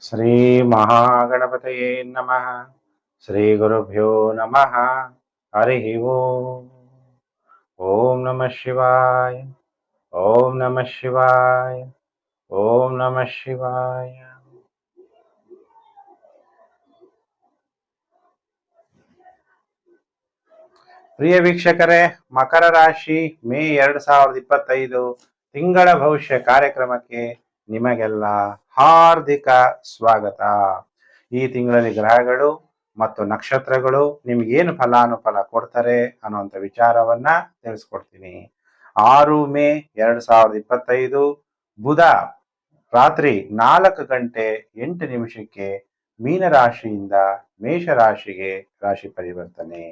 ಶ್ರೀ ಮಹಾಗಣಪತಯೇ ನಮಃ. ಶ್ರೀ ಗುರುಭ್ಯೋ ನಮಃ. ಹರಿ ಓಂ. ಓಂ ನಮಃ ಶಿವಾಯ. ಓಂ ನಮಃ ಶಿವಾಯ. ಓಂ ನಮಃ ಶಿವಾಯ. ಪ್ರಿಯ ವೀಕ್ಷಕರೇ, ಮಕರ ರಾಶಿ ಮೇ ಎರಡ್ ಸಾವಿರದ ಇಪ್ಪತ್ತೈದು ತಿಂಗಳ ಭವಿಷ್ಯ ಕಾರ್ಯಕ್ರಮಕ್ಕೆ ನಿಮಗೆಲ್ಲ ಹಾರ್ದಿಕ ಸ್ವಾಗತ. ಈ ತಿಂಗಳಲ್ಲಿ ಗ್ರಹಗಳು ಮತ್ತು ನಕ್ಷತ್ರಗಳು ನಿಮ್ಗೇನು ಫಲಾನುಫಲ ಕೊಡ್ತಾರೆ ಅನ್ನುವಂಥ ವಿಚಾರವನ್ನ ತಿಳಿಸ್ಕೊಡ್ತೀನಿ. ಆರು ಮೇ ಎರಡ್ ಸಾವಿರದ ಇಪ್ಪತ್ತೈದು, ಬುಧ ರಾತ್ರಿ ನಾಲ್ಕು ಗಂಟೆ ಎಂಟು ನಿಮಿಷಕ್ಕೆ ಮೀನರಾಶಿಯಿಂದ ಮೇಷರಾಶಿಗೆ ರಾಶಿ ಪರಿವರ್ತನೆ.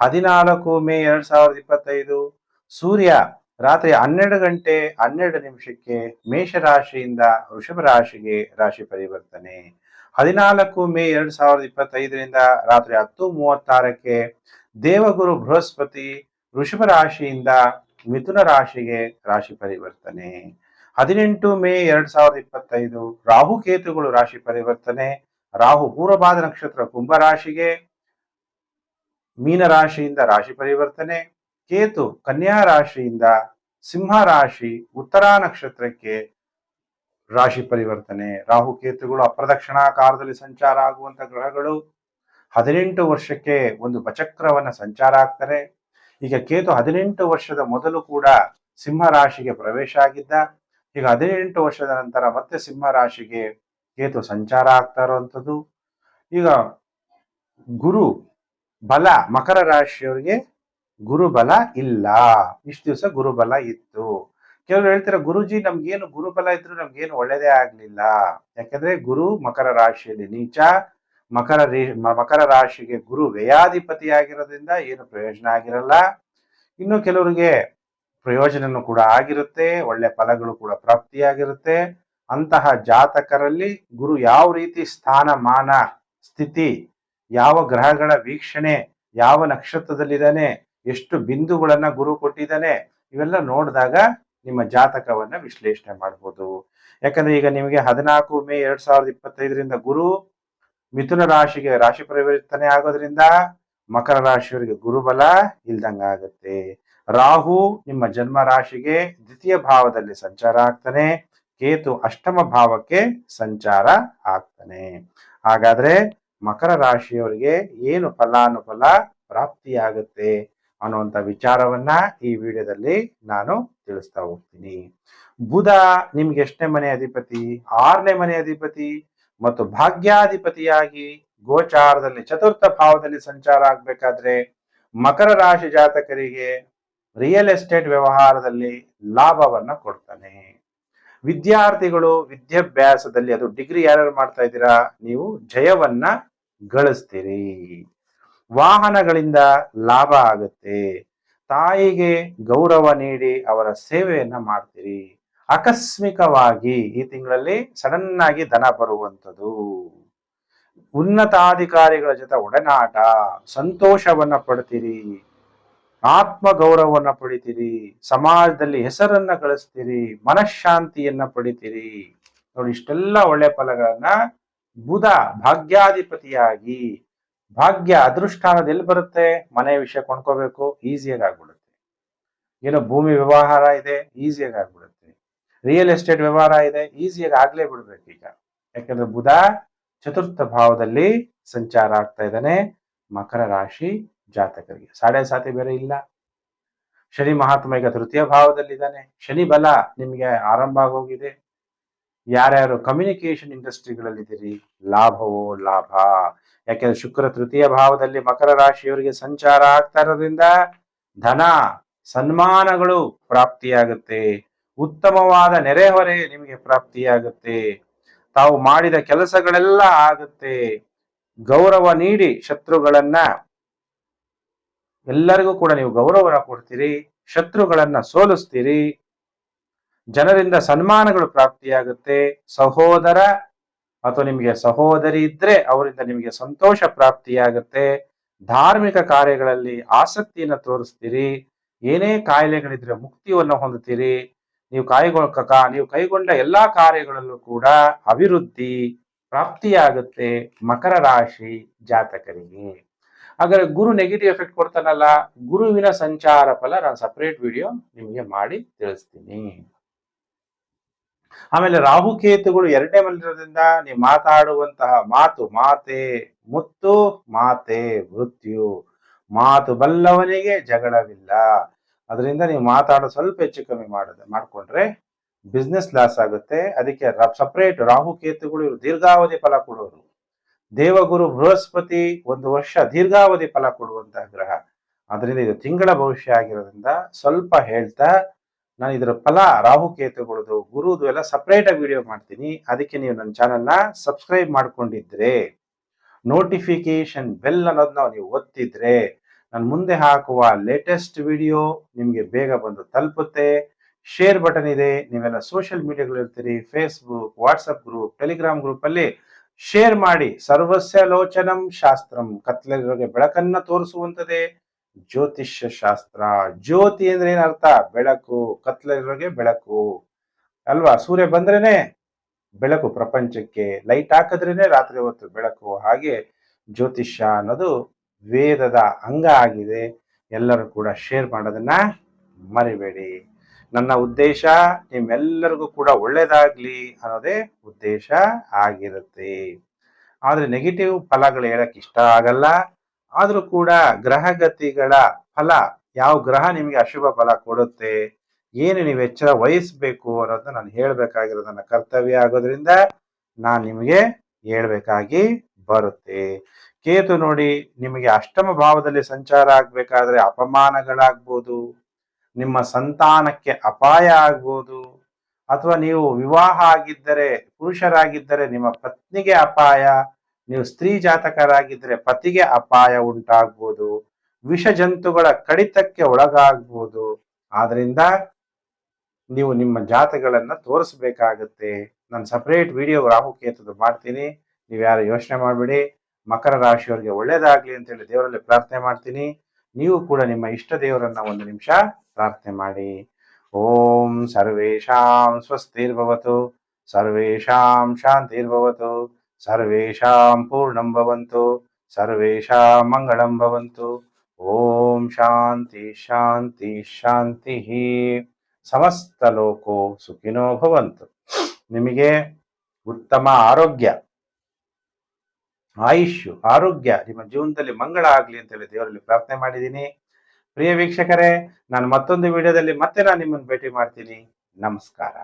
ಹದಿನಾಲ್ಕು ಮೇ ಎರಡ್ ಸಾವಿರದ ಇಪ್ಪತ್ತೈದು, ಸೂರ್ಯ ರಾತ್ರಿ ಹನ್ನೆರಡು ಗಂಟೆ ಹನ್ನೆರಡು ನಿಮಿಷಕ್ಕೆ ಮೇಷರಾಶಿಯಿಂದ ವೃಷಭ ರಾಶಿಗೆ ರಾಶಿ ಪರಿವರ್ತನೆ. ಹದಿನಾಲ್ಕು ಮೇ ಎರಡು ಸಾವಿರದ ಇಪ್ಪತ್ತೈದರಿಂದ ರಾತ್ರಿ ಹತ್ತು ಮೂವತ್ತಾರಕ್ಕೆ ದೇವಗುರು ಬೃಹಸ್ಪತಿ ವೃಷಭ ರಾಶಿಯಿಂದ ಮಿಥುನ ರಾಶಿಗೆ ರಾಶಿ ಪರಿವರ್ತನೆ. ಹದಿನೆಂಟು ಮೇ ಎರಡ್ ಸಾವಿರದ ಇಪ್ಪತ್ತೈದು ರಾಹುಕೇತುಗಳು ರಾಶಿ ಪರಿವರ್ತನೆ. ರಾಹು ಪೂರ್ವಭಾದ ನಕ್ಷತ್ರ ಕುಂಭ ಕುಂಭರಾಶಿಗೆ ಮೀನರಾಶಿಯಿಂದ ರಾಶಿ ಪರಿವರ್ತನೆ. ಕೇತು ಕನ್ಯಾ ರಾಶಿಯಿಂದ ಸಿಂಹ ರಾಶಿ ಉತ್ತರ ನಕ್ಷತ್ರಕ್ಕೆ ರಾಶಿ ಪರಿವರ್ತನೆ. ರಾಹು ಕೇತುಗಳು ಅಪ್ರದಕ್ಷಿಣಾಕಾರದಲ್ಲಿ ಸಂಚಾರ ಆಗುವಂತ ಗ್ರಹಗಳು. ಹದಿನೆಂಟು ವರ್ಷಕ್ಕೆ ಒಂದು ಬಚಕ್ರವನ್ನ ಸಂಚಾರ ಆಗ್ತಾರೆ. ಈಗ ಕೇತು ಹದಿನೆಂಟು ವರ್ಷದ ಮೊದಲು ಕೂಡ ಸಿಂಹ ರಾಶಿಗೆ ಪ್ರವೇಶ ಆಗಿದ್ದ. ಈಗ ಹದಿನೆಂಟು ವರ್ಷದ ನಂತರ ಮತ್ತೆ ಸಿಂಹ ರಾಶಿಗೆ ಕೇತು ಸಂಚಾರ ಆಗ್ತಾ ಇರುವಂಥದ್ದು ಈಗ ಗುರು ಬಲ ಮಕರ ರಾಶಿಯವರಿಗೆ ಗುರುಬಲ ಇಲ್ಲ. ಇಷ್ಟು ದಿವಸ ಗುರುಬಲ ಇತ್ತು. ಕೆಲವರು ಹೇಳ್ತಾರೆ, ಗುರುಜಿ, ನಮ್ಗೇನು ಗುರುಬಲ ಇದ್ರು ನಮ್ಗೇನು ಒಳ್ಳೇದೇ ಆಗ್ಲಿಲ್ಲ. ಯಾಕಂದ್ರೆ ಗುರು ಮಕರ ರಾಶಿಯಲ್ಲಿ, ನೀಚ ಮಕರ ಮಕರ ರಾಶಿಗೆ ಗುರು ವ್ಯಯಾಧಿಪತಿ ಆಗಿರೋದ್ರಿಂದ ಏನು ಪ್ರಯೋಜನ ಆಗಿರಲ್ಲ. ಇನ್ನು ಕೆಲವರಿಗೆ ಪ್ರಯೋಜನನೂ ಕೂಡ ಆಗಿರುತ್ತೆ, ಒಳ್ಳೆ ಫಲಗಳು ಕೂಡ ಪ್ರಾಪ್ತಿಯಾಗಿರುತ್ತೆ. ಅಂತಹ ಜಾತಕರಲ್ಲಿ ಗುರು ಯಾವ ರೀತಿ ಸ್ಥಾನಮಾನ ಸ್ಥಿತಿ, ಯಾವ ಗ್ರಹಗಳ ವೀಕ್ಷಣೆ, ಯಾವ ನಕ್ಷತ್ರದಲ್ಲಿದ್ದಾನೆ ಎಷ್ಟು ಬಿಂದುಗಳನ್ನ ಗುರು ಕೊಟ್ಟಿದ್ದಾನೆ, ಇವೆಲ್ಲ ನೋಡಿದಾಗ ನಿಮ್ಮ ಜಾತಕವನ್ನ ವಿಶ್ಲೇಷಣೆ ಮಾಡ್ಬೋದು. ಯಾಕಂದ್ರೆ ಈಗ ನಿಮಗೆ ಹದಿನಾಲ್ಕು ಮೇ ಎರಡ್ ಸಾವಿರದ ಇಪ್ಪತ್ತೈದರಿಂದ ಗುರು, ಮಿಥುನ ರಾಶಿಗೆ ರಾಶಿ ಪರಿವರ್ತನೆ ಆಗೋದ್ರಿಂದ ಮಕರ ರಾಶಿಯವರಿಗೆ ಗುರುಬಲ ಇಲ್ದಂಗಾಗತ್ತೆ ರಾಹು ನಿಮ್ಮ ಜನ್ಮ ರಾಶಿಗೆ ದ್ವಿತೀಯ ಭಾವದಲ್ಲಿ ಸಂಚಾರ ಆಗ್ತಾನೆ, ಕೇತು ಅಷ್ಟಮ ಭಾವಕ್ಕೆ ಸಂಚಾರ ಆಗ್ತಾನೆ. ಹಾಗಾದ್ರೆ ಮಕರ ರಾಶಿಯವರಿಗೆ ಏನು ಫಲಾನುಫಲ ಪ್ರಾಪ್ತಿಯಾಗುತ್ತೆ? ಅನ್ನುವಂಥ ವಿಚಾರವನ್ನ ಈ ವಿಡಿಯೋದಲ್ಲಿ ನಾನು ತಿಳಿಸ್ತಾ ಹೋಗ್ತೀನಿ. ಬುಧ ನಿಮ್ಗೆ ಎಷ್ಟನೇ ಮನೆ ಅಧಿಪತಿ? ಆರನೇ ಮನೆ ಅಧಿಪತಿ? ಮತ್ತು ಭಾಗ್ಯಾಧಿಪತಿಯಾಗಿ ಗೋಚಾರದಲ್ಲಿ, ಚತುರ್ಥ ಭಾವದಲ್ಲಿ ಸಂಚಾರ ಆಗ್ಬೇಕಾದ್ರೆ ಮಕರ ರಾಶಿ ಜಾತಕರಿಗೆ ರಿಯಲ್ ಎಸ್ಟೇಟ್ ವ್ಯವಹಾರದಲ್ಲಿ ಲಾಭವನ್ನ ಕೊಡ್ತಾನೆ. ವಿದ್ಯಾರ್ಥಿಗಳು ವಿದ್ಯಾಭ್ಯಾಸದಲ್ಲಿ ಅದು ಡಿಗ್ರಿ ಯಾರ್ಯಾರು ಮಾಡ್ತಾ ಇದ್ದೀರಾ? ನೀವು ಜಯವನ್ನ ಗಳಿಸ್ತೀರಿ. ವಾಹನಗಳಿಂದ ಲಾಭ ಆಗುತ್ತೆ. ತಾಯಿಗೆ ಗೌರವ ನೀಡಿ ಅವರ ಸೇವೆಯನ್ನ ಮಾಡ್ತೀರಿ. ಆಕಸ್ಮಿಕವಾಗಿ ಈ ತಿಂಗಳಲ್ಲಿ ಸಡನ್ ಆಗಿ ಧನ ಬರುವಂಥದ್ದು ಉನ್ನತಾಧಿಕಾರಿಗಳ ಜೊತೆ ಒಡನಾಟ, ಸಂತೋಷವನ್ನ ಪಡ್ತೀರಿ. ಆತ್ಮ ಗೌರವವನ್ನ ಪಡಿತೀರಿ. ಸಮಾಜದಲ್ಲಿ ಹೆಸರನ್ನ ಗಳಿಸ್ತೀರಿ. ಮನಃಶಾಂತಿಯನ್ನ ಪಡಿತೀರಿ. ನೋಡಿ, ಇಷ್ಟೆಲ್ಲ ಒಳ್ಳೆ ಫಲಗಳನ್ನ ಬುಧ ಭಾಗ್ಯಾಧಿಪತಿಯಾಗಿ ಭಾಗ್ಯ ಅದೃಷ್ಟಾನದ ಎಲ್ಲಿ ಬರುತ್ತೆ? ಮನೆ ವಿಷಯ ಕೊಂಡ್ಕೋಬೇಕು ಈಸಿಯಾಗಿ ಆಗ್ಬಿಡುತ್ತೆ. ಏನೋ ಭೂಮಿ ವ್ಯವಹಾರ ಇದೆ ಈಸಿಯಾಗಿ ಆಗ್ಬಿಡುತ್ತೆ. ರಿಯಲ್ ಎಸ್ಟೇಟ್ ವ್ಯವಹಾರ ಇದೆ ಈಸಿಯಾಗಿ ಆಗ್ಲೇ ಬಿಡ್ಬೇಕು ಈಗ. ಯಾಕಂದ್ರೆ ಬುಧ ಚತುರ್ಥ ಭಾವದಲ್ಲಿ ಸಂಚಾರ ಆಗ್ತಾ ಇದ್ದಾನೆ, ಮಕರ ರಾಶಿ ಜಾತಕರಿಗೆ. ಸಾಡೆ ಸಾತಿ ಬೇರೆ ಇಲ್ಲ. ಶನಿ ಮಹಾತ್ಮ ಈಗ ತೃತೀಯ ಭಾವದಲ್ಲಿದ್ದಾನೆ. ಶನಿ ಬಲ ನಿಮಗೆ ಆರಂಭ ಆಗೋಗಿದೆ. ಯಾರ್ಯಾರು ಕಮ್ಯುನಿಕೇಶನ್ ಇಂಡಸ್ಟ್ರಿಗಳಲ್ಲಿದ್ದೀರಿ ಲಾಭವೋ ಲಾಭ? ಯಾಕೆಂದ್ರೆ ಶುಕ್ರ ತೃತೀಯ ಭಾವದಲ್ಲಿ ಮಕರ ರಾಶಿಯವರಿಗೆ ಸಂಚಾರ ಆಗ್ತಾ ಇರೋದ್ರಿಂದ ಧನ, ಸನ್ಮಾನಗಳು ಪ್ರಾಪ್ತಿಯಾಗುತ್ತೆ. ಉತ್ತಮವಾದ ನೆರೆಹೊರೆ ನಿಮಗೆ ಪ್ರಾಪ್ತಿಯಾಗುತ್ತೆ. ತಾವು ಮಾಡಿದ ಕೆಲಸಗಳೆಲ್ಲ ಆಗುತ್ತೆ. ಗೌರವ ನೀಡಿ ಶತ್ರುಗಳನ್ನ. ಎಲ್ಲರಿಗೂ ಕೂಡ ನೀವು ಗೌರವನ ಕೊಡ್ತೀರಿ, ಶತ್ರುಗಳನ್ನ ಸೋಲಿಸ್ತೀರಿ. ಜನರಿಂದ ಸನ್ಮಾನಗಳು ಪ್ರಾಪ್ತಿಯಾಗುತ್ತೆ. ಸಹೋದರ ಅಥವಾ ನಿಮಗೆ ಸಹೋದರಿ ಇದ್ರೆ ಅವರಿಂದ ನಿಮಗೆ ಸಂತೋಷ ಪ್ರಾಪ್ತಿಯಾಗುತ್ತೆ. ಧಾರ್ಮಿಕ ಕಾರ್ಯಗಳಲ್ಲಿ ಆಸಕ್ತಿಯನ್ನು ತೋರಿಸ್ತೀರಿ. ಏನೇ ಕಾಯಿಲೆಗಳಿದ್ರೆ ಮುಕ್ತಿಯನ್ನು ಹೊಂದುತ್ತೀರಿ. ನೀವು ಕಾಯ್ಗೊಳ್ ನೀವು ಕೈಗೊಂಡ ಎಲ್ಲಾ ಕಾರ್ಯಗಳಲ್ಲೂ ಕೂಡ ಅಭಿವೃದ್ಧಿ ಪ್ರಾಪ್ತಿಯಾಗುತ್ತೆ ಮಕರ ರಾಶಿ ಜಾತಕರಿಗೆ. ಹಾಗಾದ್ರೆ ಗುರು ನೆಗೆಟಿವ್ ಎಫೆಕ್ಟ್ ಕೊಡ್ತಾನಲ್ಲ, ಗುರುವಿನ ಸಂಚಾರ ಫಲ ನಾನು ಸಪ್ರೇಟ್ ವಿಡಿಯೋ ನಿಮಗೆ ಮಾಡಿ ತಿಳಿಸ್ತೀನಿ. ಆಮೇಲೆ ರಾಹುಕೇತುಗಳು ಎರಡನೇ ಮಲ್ಲಿರೋದ್ರಿಂದ ನೀವು ಮಾತಾಡುವಂತಹ ಮಾತು, ಮಾತೆ ಮುತ್ತು, ಮಾತೆ ಮೃತ್ಯು. ಮಾತು ಬಲ್ಲವನಿಗೆ ಜಗಳವಿಲ್ಲ. ಅದರಿಂದ ನೀವು ಮಾತಾಡೋ ಸ್ವಲ್ಪ ಹೆಚ್ಚು ಕಮ್ಮಿ ಮಾಡೋದು, ಮಾಡಿಕೊಂಡ್ರೆ ಬಿಸ್ನೆಸ್ ಲಾಸ್ ಆಗುತ್ತೆ. ಅದಕ್ಕೆ ಸಪ್ರೇಟ್ ರಾಹುಕೇತುಗಳು ಇವರು ದೀರ್ಘಾವಧಿ ಫಲ ಕೊಡೋರು. ದೇವಗುರು ಬೃಹಸ್ಪತಿ ಒಂದು ವರ್ಷ ದೀರ್ಘಾವಧಿ ಫಲ ಕೊಡುವಂತಹ ಗ್ರಹ. ಅದರಿಂದ ಇದು ತಿಂಗಳ ಭವಿಷ್ಯ ಆಗಿರೋದ್ರಿಂದ ಸ್ವಲ್ಪ ಹೇಳ್ತಾ ನಾನು ಇದರ ಫಲ ರಾಹುಕೇತುಗಳದು, ಗುರುದು ಎಲ್ಲ ಸಪ್ರೇಟ್ ಆಗಿ ವಿಡಿಯೋ ಮಾಡ್ತೀನಿ. ಅದಕ್ಕೆ ನೀವು ನನ್ನ ಚಾನಲ್ನ ಸಬ್ಸ್ಕ್ರೈಬ್ ಮಾಡ್ಕೊಂಡಿದ್ರೆ ನೋಟಿಫಿಕೇಶನ್ ಬೆಲ್ ಅನ್ನೋದನ್ನ ನೀವು ಒತ್ತಿದ್ರೆ, ನಾನು ಮುಂದೆ ಹಾಕುವ ಲೇಟೆಸ್ಟ್ ವಿಡಿಯೋ ನಿಮಗೆ ಬೇಗ ಬಂದು ತಲುಪುತ್ತೆ. ಶೇರ್ ಬಟನ್ ಇದೆ. ನೀವೆಲ್ಲ ಸೋಷಿಯಲ್ ಮೀಡಿಯಾಗಳು ಇರ್ತೀರಿ Facebook WhatsApp group Telegram group ಅಲ್ಲಿ ಶೇರ್ ಮಾಡಿ. ಸರ್ವಸ್ಯ ಲೋಚನಂ ಶಾಸ್ತ್ರಂ ಕತ್ಲೆಗಳಿಗೆ ಬೆಳಕನ್ನ ತೋರಿಸುವಂತದೇ. ಜ್ಯೋತಿಷ್ಯ ಶಾಸ್ತ್ರ. ಜ್ಯೋತಿ ಅಂದ್ರೆ ಏನರ್ಥ ಬೆಳಕು ಕತ್ಲರಿಗೆ ಬೆಳಕು. ಅಲ್ವಾ? ಸೂರ್ಯ ಬಂದ್ರೇನೆ ಬೆಳಕು ಪ್ರಪಂಚಕ್ಕೆ. ಲೈಟ್ ಹಾಕಿದ್ರೇನೆ ರಾತ್ರಿ ಹೊತ್ತು ಬೆಳಕು. ಹಾಗೆ ಜ್ಯೋತಿಷ್ಯ ಅನ್ನೋದು ವೇದದ ಅಂಗ ಆಗಿದೆ. ಎಲ್ಲರೂ ಕೂಡ ಶೇರ್ ಮಾಡೋದನ್ನ ಮರಿಬೇಡಿ. ನನ್ನ ಉದ್ದೇಶ ನಿಮ್ಮೆಲ್ಲರಿಗೂ ಕೂಡ ಒಳ್ಳೇದಾಗ್ಲಿ ಅನ್ನೋದೇ ಉದ್ದೇಶ ಆಗಿರುತ್ತೆ. ಆದ್ರೆ ನೆಗೆಟಿವ್ ಫಲಗಳು ಹೇಳಕ್ ಇಷ್ಟ ಆಗಲ್ಲ. ಆದ್ರೂ ಕೂಡ ಗ್ರಹಗತಿಗಳ ಫಲ, ಯಾವ ಗ್ರಹ ನಿಮಗೆ ಅಶುಭ ಫಲ ಕೊಡುತ್ತೆ, ಏನು ನೀವು ಎಚ್ಚರ ವಹಿಸ್ಬೇಕು ಅನ್ನೋದನ್ನ ನಾನು ಹೇಳ್ಬೇಕಾಗಿರೋದು ನನ್ನ ಕರ್ತವ್ಯ ಆಗೋದ್ರಿಂದ ನಾನು ನಿಮಗೆ ಹೇಳ್ಬೇಕಾಗಿ ಬರುತ್ತೆ. ಕೇತು ನೋಡಿ, ನಿಮಗೆ ಅಷ್ಟಮ ಭಾವದಲ್ಲಿ ಸಂಚಾರ ಆಗ್ಬೇಕಾದ್ರೆ ಅಪಮಾನಗಳಾಗ್ಬೋದು, ನಿಮ್ಮ ಸಂತಾನಕ್ಕೆ ಅಪಾಯ ಆಗ್ಬೋದು, ಅಥವಾ ನೀವು ವಿವಾಹ ಆಗಿದ್ದರೆ, ಪುರುಷರಾಗಿದ್ದರೆ ನಿಮ್ಮ ಪತ್ನಿಗೆ ಅಪಾಯ ನೀವು ಸ್ತ್ರೀ ಜಾತಕರಾಗಿದ್ದರೆ ಪತಿಗೆ ಅಪಾಯ ಉಂಟಾಗ್ಬೋದು ವಿಷ ಜಂತುಗಳ ಕಡಿತಕ್ಕೆ ಒಳಗಾಗ್ಬೋದು. ಆದ್ರಿಂದ ನೀವು ನಿಮ್ಮ ಜಾತಗಳನ್ನ ತೋರಿಸ್ಬೇಕಾಗತ್ತೆ. ನಾನು ಸಪರೇಟ್ ವಿಡಿಯೋ ರಾಹುಕೇತುದು ಮಾಡ್ತೀನಿ. ನೀವು ಯಾರು ಯೋಚನೆ ಮಾಡಬೇಡಿ. ಮಕರ ರಾಶಿಯವರಿಗೆ ಒಳ್ಳೇದಾಗ್ಲಿ ಅಂತೇಳಿ ದೇವರಲ್ಲಿ ಪ್ರಾರ್ಥನೆ ಮಾಡ್ತೀನಿ. ನೀವು ಕೂಡ ನಿಮ್ಮ ಇಷ್ಟ ದೇವರನ್ನ ಒಂದು ನಿಮಿಷ ಪ್ರಾರ್ಥನೆ ಮಾಡಿ. ಓಂ ಸರ್ವೇಷಾಂ ಸ್ವಸ್ತಿರ್ಭವತು. ಸರ್ವೇಷಾಂ ಶಾಂತಿರ್ಭವತು. ಸರ್ವೇಷಾಂ ಪೂರ್ಣಂ ಭವಂತು ಸರ್ವೇಷಾಂ ಮಂಗಳಂ ಭವಂತು ಓಂ ಶಾಂತಿ ಶಾಂತಿ ಶಾಂತಿ ಸಮಸ್ತ ಲೋಕೋ ಸುಖಿನೋ ಭವಂತು ನಿಮಗೆ ಉತ್ತಮ ಆರೋಗ್ಯ ಆಯುಷ್ಯು ಆರೋಗ್ಯ, ನಿಮ್ಮ ಜೀವನದಲ್ಲಿ ಮಂಗಳ ಆಗಲಿ ಅಂತ ಹೇಳಿ ದೇವರಲ್ಲಿ ಪ್ರಾರ್ಥನೆ ಮಾಡಿದ್ದೀನಿ. ಪ್ರಿಯ ವೀಕ್ಷಕರೇ, ನಾನು ಮತ್ತೊಂದು ವಿಡಿಯೋದಲ್ಲಿ ಮತ್ತೆ ನಾನು ನಿಮ್ಮನ್ನು ಭೇಟಿ ಮಾಡ್ತೀನಿ. ನಮಸ್ಕಾರ.